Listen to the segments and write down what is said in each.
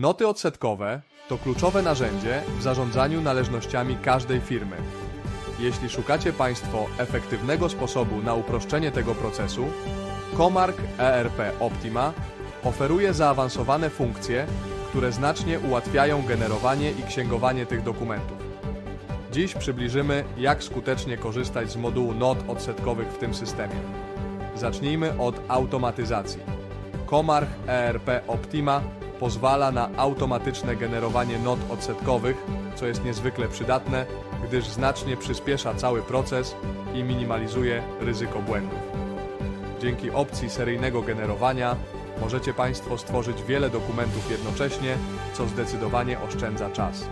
Noty odsetkowe to kluczowe narzędzie w zarządzaniu należnościami każdej firmy. Jeśli szukacie Państwo efektywnego sposobu na uproszczenie tego procesu, Comark ERP Optima oferuje zaawansowane funkcje, które znacznie ułatwiają generowanie i księgowanie tych dokumentów. Dziś przybliżymy, jak skutecznie korzystać z modułu not odsetkowych w tym systemie. Zacznijmy od automatyzacji. Comarch ERP Optima pozwala na automatyczne generowanie not odsetkowych, co jest niezwykle przydatne, gdyż znacznie przyspiesza cały proces i minimalizuje ryzyko błędów. Dzięki opcji seryjnego generowania możecie Państwo stworzyć wiele dokumentów jednocześnie, co zdecydowanie oszczędza czas.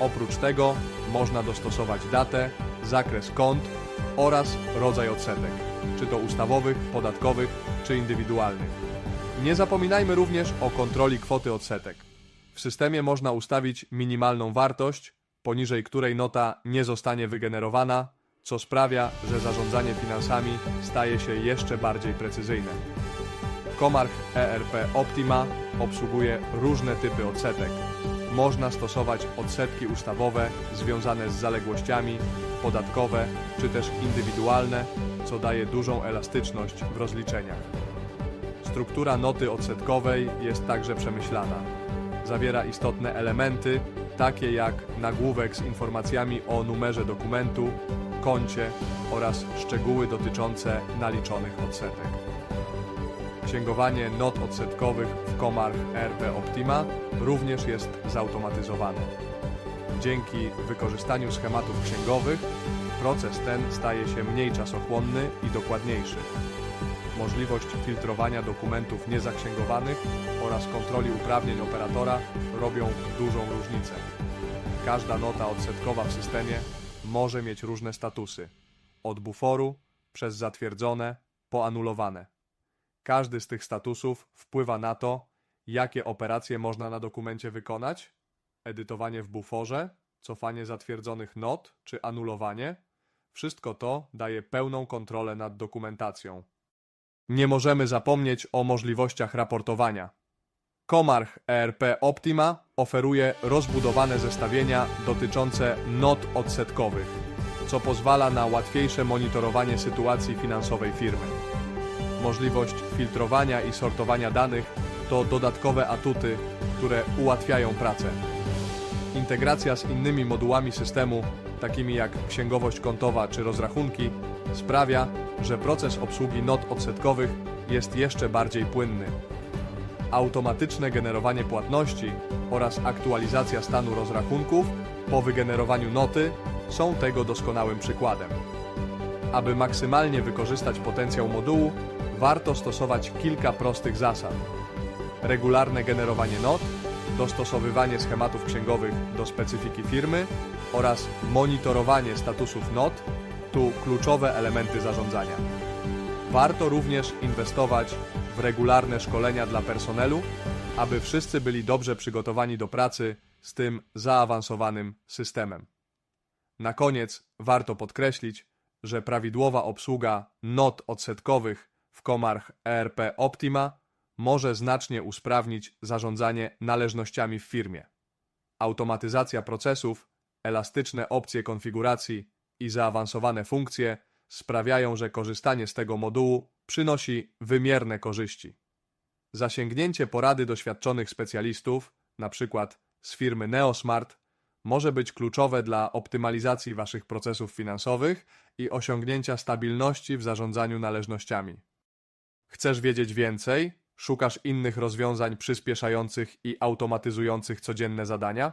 Oprócz tego można dostosować datę, zakres kont oraz rodzaj odsetek, czy to ustawowych, podatkowych, czy indywidualnych. Nie zapominajmy również o kontroli kwoty odsetek. W systemie można ustawić minimalną wartość, poniżej której nota nie zostanie wygenerowana, co sprawia, że zarządzanie finansami staje się jeszcze bardziej precyzyjne. Comarch ERP Optima obsługuje różne typy odsetek. Można stosować odsetki ustawowe związane z zaległościami, podatkowe czy też indywidualne, co daje dużą elastyczność w rozliczeniach. Struktura noty odsetkowej jest także przemyślana. Zawiera istotne elementy, takie jak nagłówek z informacjami o numerze dokumentu, koncie oraz szczegóły dotyczące naliczonych odsetek. Księgowanie not odsetkowych w Comarch RP Optima również jest zautomatyzowane. Dzięki wykorzystaniu schematów księgowych proces ten staje się mniej czasochłonny i dokładniejszy. Możliwość filtrowania dokumentów niezaksięgowanych oraz kontroli uprawnień operatora robią dużą różnicę. Każda nota odsetkowa w systemie może mieć różne statusy, od buforu przez zatwierdzone po anulowane. Każdy z tych statusów wpływa na to, jakie operacje można na dokumencie wykonać, edytowanie w buforze, cofanie zatwierdzonych not czy anulowanie. Wszystko to daje pełną kontrolę nad dokumentacją. Nie możemy zapomnieć o możliwościach raportowania. Comarch ERP Optima oferuje rozbudowane zestawienia dotyczące not odsetkowych, co pozwala na łatwiejsze monitorowanie sytuacji finansowej firmy. Możliwość filtrowania i sortowania danych to dodatkowe atuty, które ułatwiają pracę. Integracja z innymi modułami systemu, takimi jak księgowość kontowa czy rozrachunki, sprawia, że proces obsługi not odsetkowych jest jeszcze bardziej płynny. Automatyczne generowanie płatności oraz aktualizacja stanu rozrachunków po wygenerowaniu noty są tego doskonałym przykładem. Aby maksymalnie wykorzystać potencjał modułu, warto stosować kilka prostych zasad. Regularne generowanie not, dostosowywanie schematów księgowych do specyfiki firmy oraz monitorowanie statusów not tu kluczowe elementy zarządzania. Warto również inwestować w regularne szkolenia dla personelu, aby wszyscy byli dobrze przygotowani do pracy z tym zaawansowanym systemem. Na koniec warto podkreślić, że prawidłowa obsługa not odsetkowych w Comarch ERP Optima może znacznie usprawnić zarządzanie należnościami w firmie. Automatyzacja procesów, elastyczne opcje konfiguracji i zaawansowane funkcje sprawiają, że korzystanie z tego modułu przynosi wymierne korzyści. Zasięgnięcie porady doświadczonych specjalistów, np. z firmy Neosmart, może być kluczowe dla optymalizacji Waszych procesów finansowych i osiągnięcia stabilności w zarządzaniu należnościami. Chcesz wiedzieć więcej? Szukasz innych rozwiązań przyspieszających i automatyzujących codzienne zadania?